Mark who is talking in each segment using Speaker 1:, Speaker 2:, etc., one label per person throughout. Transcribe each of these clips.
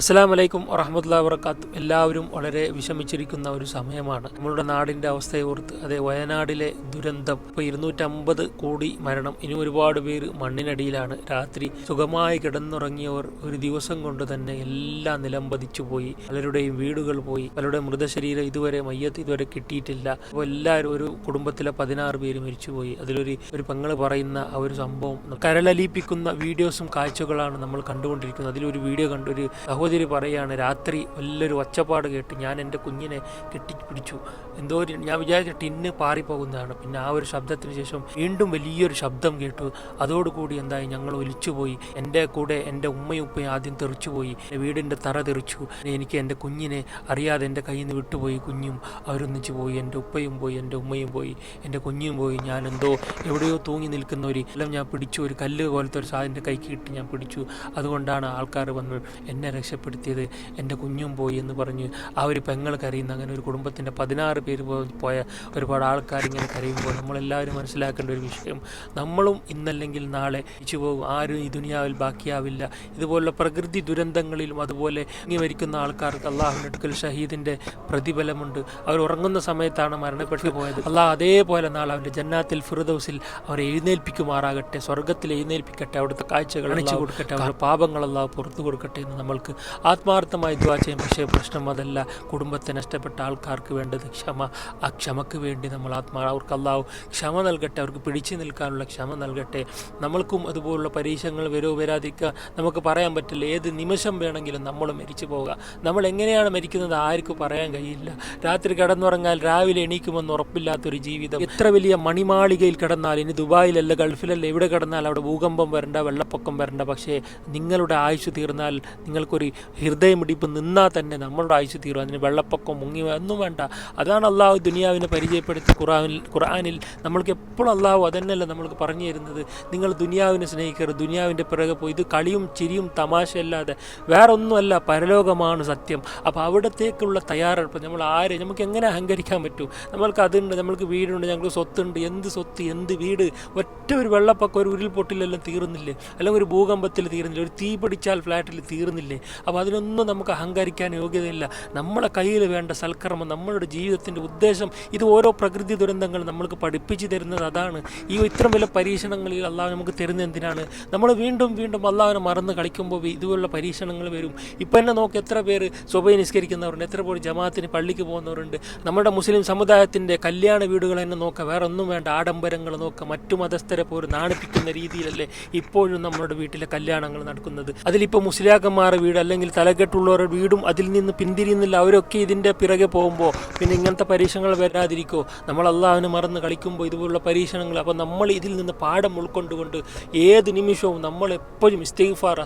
Speaker 1: അസ്സലാം വലൈക്കും വറഹമത്തുള്ള വർക്കാത്തു എല്ലാവരും വളരെ വിഷമിച്ചിരിക്കുന്ന ഒരു സമയമാണ്. നമ്മളുടെ നാടിന്റെ അവസ്ഥയെ ഓർത്ത് അതെ വയനാടിലെ ദുരന്തം. ഇപ്പോൾ ഇരുന്നൂറ്റമ്പത് കോടി മരണം. ഇനി ഒരുപാട് പേര് മണ്ണിനടിയിലാണ്. രാത്രി സുഖമായി കിടന്നുറങ്ങിയവർ ഒരു ദിവസം കൊണ്ട് തന്നെ എല്ലാം നിലംപതിച്ചു പോയി. പലരുടെയും വീടുകൾ പോയി. പലരുടെ മൃതശരീരം ഇതുവരെ മയ്യത്ത് ഇതുവരെ കിട്ടിയിട്ടില്ല. അപ്പോൾ എല്ലാവരും ഒരു കുടുംബത്തിലെ പതിനാറ് പേര് മരിച്ചുപോയി. അതിലൊരു ഒരു പെങ്ങൾ പറയുന്ന ആ ഒരു സംഭവം കരളലിപ്പിക്കുന്ന വീഡിയോസും കാഴ്ചകളാണ് നമ്മൾ കണ്ടുകൊണ്ടിരിക്കുന്നത്. അതിലൊരു വീഡിയോ കണ്ടൊരു ഒരു സഹോദരി പറയാണ് രാത്രി വലിയൊരു ഒച്ചപ്പാട് കേട്ട് ഞാൻ എന്റെ കുഞ്ഞിനെ കെട്ടിപ്പിടിച്ചു. എന്തോ ഒരു ഞാൻ വിചാരിച്ച ടിന്ന് പാറിപ്പോകുന്നതാണ്. പിന്നെ ആ ഒരു ശബ്ദത്തിന് ശേഷം വീണ്ടും വലിയൊരു ശബ്ദം കേട്ടു. അതോടുകൂടി എന്തായി? ഞങ്ങൾ ഒലിച്ചുപോയി. എന്റെ കൂടെ എന്റെ ഉമ്മയും ഉപ്പയും ആദ്യം തെറിച്ചുപോയി. വീടിന്റെ തറ തെറിച്ചു. എനിക്ക് എന്റെ കുഞ്ഞിനെ അറിയാതെ എന്റെ കയ്യിൽ നിന്ന് വിട്ടുപോയി. കുഞ്ഞും അവരൊന്നിച്ച് പോയി. എന്റെ ഉപ്പയും പോയി എന്റെ ഉമ്മയും പോയി എന്റെ കുഞ്ഞും പോയി. ഞാൻ എന്തോ എവിടെയോ തൂങ്ങി നിൽക്കുന്ന ഒരു എല്ലാം ഞാൻ പിടിച്ചു. ഒരു കല്ല് പോലത്തെ ഒരു സാധനം കൈക്ക് കിട്ടി ഞാൻ പിടിച്ചു. അതുകൊണ്ടാണ് ആൾക്കാർ വന്ന് എന്നെ രക്ഷപ്പെടുത്തിയത് എന്റെ കുഞ്ഞും പോയി എന്ന് പറഞ്ഞ് ആ ഒരു പെങ്ങൾ കരയുന്ന അങ്ങനെ ഒരു കുടുംബത്തിന്റെ പതിനാറ് പേര് പോയ ഒരുപാട് ആൾക്കാർ ഇങ്ങനെ കരയുമ്പോൾ നമ്മളെല്ലാവരും മനസ്സിലാക്കേണ്ട ഒരു വിഷയം. നമ്മളും ഇന്നല്ലെങ്കിൽ നാളെ തിരിച്ചു പോകും. ആരും ഈ ദുനിയാവിൽ ബാക്കിയാവില്ല. ഇതുപോലുള്ള പ്രകൃതി ദുരന്തങ്ങളിലും അതുപോലെ ഇങ്ങനെ മരിക്കുന്ന ആൾക്കാർക്ക് അള്ളാഹുവിന്റെ അടുക്കൽ ഷഹീദിന്റെ പ്രതിഫലമുണ്ട്. അവർ ഉറങ്ങുന്ന സമയത്താണ് മരണപ്പെട്ടു പോയത്. അള്ളാഹ് അതേപോലെ നാളെ അവന്റെ ജന്നാത്തിൽ ഫിറുദൗസിൽ അവരെ എഴുന്നേൽപ്പിക്കുമാറാകട്ടെ. സ്വർഗത്തിൽ എഴുന്നേൽപ്പിക്കട്ടെ. അവിടുത്തെ കാഴ്ചകൾ അണിച്ചു കൊടുക്കട്ടെ അവരുടെ പാപങ്ങളെല്ലാം പുറത്തു കൊടുക്കട്ടെ എന്ന് നമ്മൾക്ക് ആത്മാർത്ഥമായി ദ്വാ ചെയ്യും. പക്ഷേ പ്രശ്നം അതല്ല. കുടുംബത്തെ നഷ്ടപ്പെട്ട ആൾക്കാർക്ക് വേണ്ടത് ക്ഷമ. ആ ക്ഷമക്ക് വേണ്ടി നമ്മൾ ആത്മാ അവർക്ക് അള്ളാഹു ക്ഷമ നൽകട്ടെ. അവർക്ക് പിടിച്ചു നിൽക്കാനുള്ള ക്ഷമ നൽകട്ടെ. നമ്മൾക്കും അതുപോലുള്ള പരീക്ഷകൾ വരോ വരാതിരിക്കുക നമുക്ക് പറയാൻ പറ്റില്ല. ഏത് നിമിഷം വേണമെങ്കിലും നമ്മൾ മരിച്ചു പോവുക. നമ്മൾ എങ്ങനെയാണ് മരിക്കുന്നത് ആർക്കും പറയാൻ കഴിയില്ല. രാത്രി കിടന്നുറങ്ങാൽ രാവിലെ എണീക്കുമെന്ന് ഉറപ്പില്ലാത്തൊരു ജീവിതം. എത്ര വലിയ മണിമാളികയിൽ കിടന്നാൽ ഇനി ദുബായിലല്ല ഗൾഫിലല്ല എവിടെ കിടന്നാൽ അവിടെ ഭൂകമ്പം വരണ്ട വെള്ളപ്പൊക്കം വരണ്ട. പക്ഷേ നിങ്ങളുടെ ആയുസ് തീർന്നാൽ നിങ്ങൾക്കൊരു ഹൃദയമിടിപ്പ് നിന്നാൽ തന്നെ നമ്മളുടെ ആയുസ് തീരും. അതിന് വെള്ളപ്പൊക്കം മുങ്ങി ഒന്നും വേണ്ട. അതാണ് അള്ളാഹു ദുനിയാവിനെ പരിചയപ്പെടുത്തി ഖുറാനിൽ ഖുറാനിൽ നമ്മൾക്ക് എപ്പോഴും അള്ളാഹു അതന്നെയല്ല നമ്മൾക്ക് പറഞ്ഞു തരുന്നത്. നിങ്ങൾ ദുനിയാവിനെ സ്നേഹിക്കരുത്. ദുനിയാവിന്റെ പിറകെ പോയി ഇത് കളിയും ചിരിയും തമാശയല്ലാതെ വേറെ ഒന്നുമല്ല പരലോകമാണ് സത്യം. അപ്പോൾ അവിടത്തേക്കുള്ള തയ്യാറെടുപ്പ് നമ്മൾ ആരെ? നമുക്ക് എങ്ങനെ അഹങ്കരിക്കാൻ പറ്റും? നമ്മൾക്ക് അതുണ്ട് നമ്മൾക്ക് വീടുണ്ട് ഞങ്ങൾക്ക് സ്വത്തുണ്ട്. എന്ത് സ്വത്ത് എന്ത് വീട്? ഒറ്റ ഒരു വെള്ളപ്പൊക്കം ഒരു ഉരുൾപൊട്ടിലെല്ലാം തീർന്നില്ലേ? അല്ലെങ്കിൽ ഒരു ഭൂകമ്പത്തിൽ തീർന്നില്ലേ? ഒരു തീ പിടിച്ചാൽ ഫ്ലാറ്റിൽ തീർന്നില്ലേ? അപ്പോൾ അതിനൊന്നും നമുക്ക് അഹങ്കരിക്കാൻ യോഗ്യതയില്ല. നമ്മളെ കയ്യിൽ വേണ്ട സൽക്കർമ്മം നമ്മളുടെ ജീവിതത്തിന്റെ ഉദ്ദേശം ഇത് ഓരോ പ്രകൃതി ദുരന്തങ്ങൾ നമ്മൾക്ക് പഠിപ്പിച്ചു തരുന്നത് അതാണ്. ഈ ഇത്രയും വലിയ പരീക്ഷണങ്ങളിൽ അള്ളാഹ് നമുക്ക് തരുന്ന എന്തിനാണ്? നമ്മൾ വീണ്ടും വീണ്ടും അള്ളാഹിനെ മറന്ന് കളിക്കുമ്പോൾ ഇതുപോലുള്ള പരീക്ഷണങ്ങൾ വരും. ഇപ്പം തന്നെ നോക്ക് എത്ര പേര് സ്വഭയെ നിസ്കരിക്കുന്നവരുണ്ട് എത്ര പേര് ജമാഅത്തിന് പള്ളിക്ക് പോകുന്നവരുണ്ട്. നമ്മുടെ മുസ്ലിം സമുദായത്തിന്റെ കല്യാണ വീടുകൾ തന്നെ നോക്കുക വേറെ ഒന്നും വേണ്ട. ആഡംബരങ്ങൾ നോക്കുക മറ്റു മതസ്ഥരെ പോലും നാണിപ്പിക്കുന്ന രീതിയിലല്ലേ ഇപ്പോഴും നമ്മുടെ വീട്ടിലെ കല്യാണങ്ങൾ നടക്കുന്നത്. അതിലിപ്പോൾ മുസ്ലിയാക്കന്മാരുടെ വീട് തലകെട്ടുള്ളവരുടെ വീടും അതിൽ നിന്ന് പിന്തിരിയുന്നില്ല. അവരൊക്കെ ഇതിന്റെ പിറകെ പോകുമ്പോൾ പിന്നെ ഇങ്ങനത്തെ പരീക്ഷണങ്ങൾ വരാതിരിക്കോ? നമ്മൾ അള്ളാഹുവിനെ മറന്ന് കളിക്കുമ്പോൾ ഇതുപോലുള്ള പരീക്ഷണങ്ങൾ അപ്പോൾ നമ്മൾ ഇതിൽ നിന്ന് പാഠം ഉൾക്കൊണ്ടുകൊണ്ട് ഏത് നിമിഷവും നമ്മൾ എപ്പോഴും ഇസ്തിഗ്ഫാർ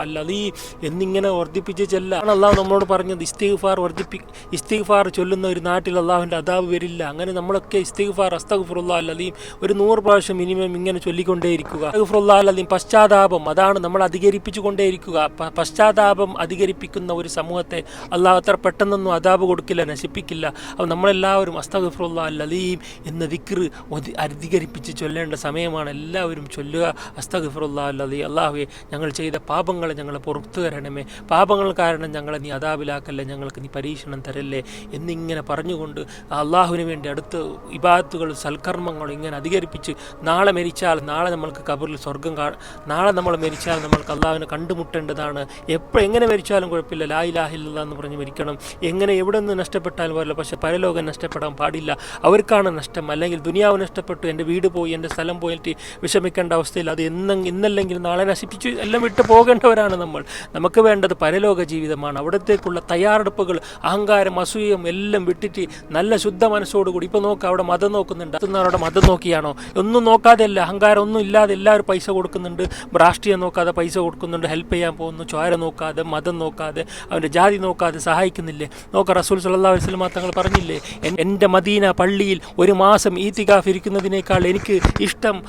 Speaker 1: അല്ല അല്ലീ എന്നിങ്ങനെ വർദ്ധിപ്പിച്ച് ചെല്ലാണ് അള്ളാഹു നമ്മളോട് പറഞ്ഞത് ഇസ്തിഗ്ഫാർ വർദ്ധിപ്പി ഇസ്തിഗ്ഫാർ ചൊല്ലുന്ന ഒരു നാട്ടിൽ അള്ളാഹുവിന്റെ അതാവ് വരില്ല. അങ്ങനെ നമ്മളൊക്കെ ഇസ്തിഗ്ഫാർ അസ്തഗ്ഫിറുള്ള അല്ലീം ഒരു നൂറ് പ്രാവശ്യം മിനിമം ഇങ്ങനെ ചൊല്ലിക്കൊണ്ടേയിരിക്കുക. അസ്തഗ്ഫിറുള്ള അല്ലീം പശ്ചാത്താപം അതാണ് നമ്മൾ അധികരിപ്പിച്ചു കൊണ്ടേയിരിക്കുക പ- പശ്ചാത്താപം അധികരിപ്പിക്കുന്ന ഒരു സമൂഹത്തെ അള്ളാഹു അത്ര പെട്ടെന്നൊന്നും അതാപ് കൊടുക്കില്ല നശിപ്പിക്കില്ല. അപ്പോൾ നമ്മളെല്ലാവരും അസ്തഗ്ഫിറുള്ള അലീം എന്ന വിക്ർ അധികരിപ്പിച്ച് ചൊല്ലേണ്ട സമയമാണ് എല്ലാവരും ചൊല്ലുക. അസ്തഗ്ഫിറുള്ള അല്ലീ അള്ളാഹുവെ ഞങ്ങൾ ചെയ്ത പാപങ്ങളെ ഞങ്ങളെ പുറത്തു തരണമേ. പാപങ്ങൾ കാരണം ഞങ്ങളെ നീ അതാപിലാക്കല്ലേ ഞങ്ങൾക്ക് നീ പരീക്ഷണം തരല്ലേ എന്നിങ്ങനെ പറഞ്ഞുകൊണ്ട് അള്ളാഹുവിന് വേണ്ടി അടുത്ത് ഇബാത്തുകൾ സൽക്കർമ്മങ്ങൾ ഇങ്ങനെ അധികരിപ്പിച്ച് നാളെ മരിച്ചാൽ നാളെ നമ്മൾക്ക് കബറിൽ സ്വർഗം കാ നാളെ നമ്മൾ മരിച്ചാൽ നമ്മൾക്ക് അള്ളാഹുവിനെ കണ്ടുമുട്ടേണ്ടതാണ്. എപ്പോൾ എങ്ങനെ മരിച്ചാലും കുഴപ്പമില്ല. ലാ ഇലാഹില്ല എന്ന് പറഞ്ഞ് മരിക്കണം. എങ്ങനെ എവിടെ നിന്ന് നഷ്ടപ്പെട്ടാലും പാടില്ല. പക്ഷേ പരലോകം നഷ്ടപ്പെടാൻ പാടില്ല. അവർക്കാണ് നഷ്ടം. അല്ലെങ്കിൽ ദുനിയാവ് നഷ്ടപ്പെട്ടു. എന്റെ വീട് പോയി എന്റെ സ്ഥലം പോയിട്ട് വിഷമിക്കേണ്ട അവസ്ഥയിൽ അത് എന്നും ഇന്നല്ലെങ്കിൽ നാളെ നശിപ്പിച്ചു എല്ലാം വിട്ട് പോകേണ്ടവരാണ് നമ്മൾ. നമുക്ക് വേണ്ടത് പരലോക ജീവിതമാണ്. അവിടത്തേക്കുള്ള തയ്യാറെടുപ്പുകൾ അഹങ്കാരം അസൂയം എല്ലാം വിട്ടിട്ട് നല്ല ശുദ്ധ മനസ്സോടുകൂടി ഇപ്പോൾ നോക്കുക അവിടെ മതം നോക്കുന്നുണ്ട്. അവിടെ മതം നോക്കിയാണോ? ഒന്നും നോക്കാതെയല്ല. അഹങ്കാരം ഒന്നും ഇല്ലാതെ എല്ലാവരും പൈസ കൊടുക്കുന്നുണ്ട്. രാഷ്ട്രീയം നോക്കാതെ പൈസ കൊടുക്കുന്നുണ്ട്. ഹെൽപ്പ് ചെയ്യാൻ പോകുന്നു. ചോര നോക്കാതെ മതം നോക്കാതെ അവന്റെ ജാതി നോക്കാതെ സഹായിക്കുന്നില്ലേ? നോക്ക റസൂൽ സല്ലാ വസ്ലമ തങ്ങൾ പറഞ്ഞില്ലേ എൻ- എന്റെ മദീന പള്ളിയിൽ ഒരു മാസം ഈത്തികാഫ് ഇരിക്കുന്നതിനേക്കാൾ എനിക്ക് ഇഷ്ടം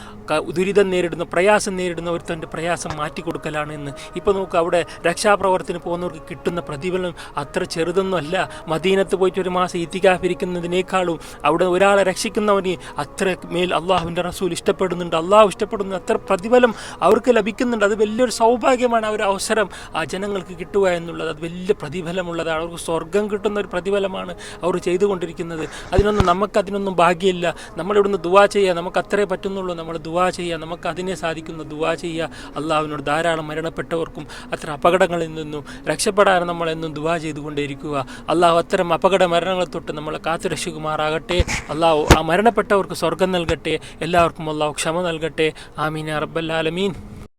Speaker 1: ദുരിതം നേരിടുന്ന പ്രയാസം നേരിടുന്ന ഒരുത്തന്റെ പ്രയാസം മാറ്റി കൊടുക്കലാണ് എന്ന്. ഇപ്പോൾ നോക്കുക അവിടെ രക്ഷാപ്രവർത്തനം പോകുന്നവർക്ക് കിട്ടുന്ന പ്രതിഫലം അത്ര ചെറുതൊന്നുമല്ല മദീനത്ത് പോയിട്ട് ഒരു മാസം ഈത്തികാഫ് ഇരിക്കുന്നതിനേക്കാളും അവിടെ ഒരാളെ രക്ഷിക്കുന്നവന് അത്ര മേൽ അള്ളാഹുവിന്റെ റസൂൽ ഇഷ്ടപ്പെടുന്നുണ്ട്. അള്ളാഹു ഇഷ്ടപ്പെടുന്നു അത്ര പ്രതിഫലം അവർക്ക് ലഭിക്കുന്നുണ്ട്. അത് വലിയൊരു സൗഭാഗ്യമാണ്. ആ ഒരു അവസരം ആ ജനങ്ങൾക്ക് കിട്ടുക എന്നുള്ളത് അത് വലിയ പ്രതിഫലമുള്ളതാണ്. അവർക്ക് സ്വർഗം കിട്ടുന്ന ഒരു പ്രതിഫലമാണ് അവർ ചെയ്തുകൊണ്ടിരിക്കുന്നത്. അതിനൊന്നും നമുക്കതിനൊന്നും ഭാഗ്യമില്ല. നമ്മളിവിടുന്ന് ദുവാ ചെയ്യുക നമുക്ക് അത്രേ പറ്റുന്നുള്ളൂ. നമ്മൾ ദുവാ ചെയ്യുക നമുക്ക് അതിനെ സാധിക്കുന്ന ദുവാ ചെയ്യുക അള്ളാഹുവിനോട് ധാരാളം മരണപ്പെട്ടവർക്കും അത്ര അപകടങ്ങളിൽ നിന്നും രക്ഷപ്പെടാൻ നമ്മളെന്നും ദുവാ ചെയ്തുകൊണ്ടേയിരിക്കുക അള്ളാഹു അത്തരം അപകട മരണങ്ങളെ തൊട്ട് നമ്മളെ കാത്തുരക്ഷിക്കുമാറാകട്ടെ. അള്ളാഹു ആ മരണപ്പെട്ടവർക്ക് സ്വർഗം നൽകട്ടെ. എല്ലാവർക്കും അള്ളാഹു ക്ഷമ നൽകട്ടെ. ആമീൻ റബ്ബൽ ആലമീൻ.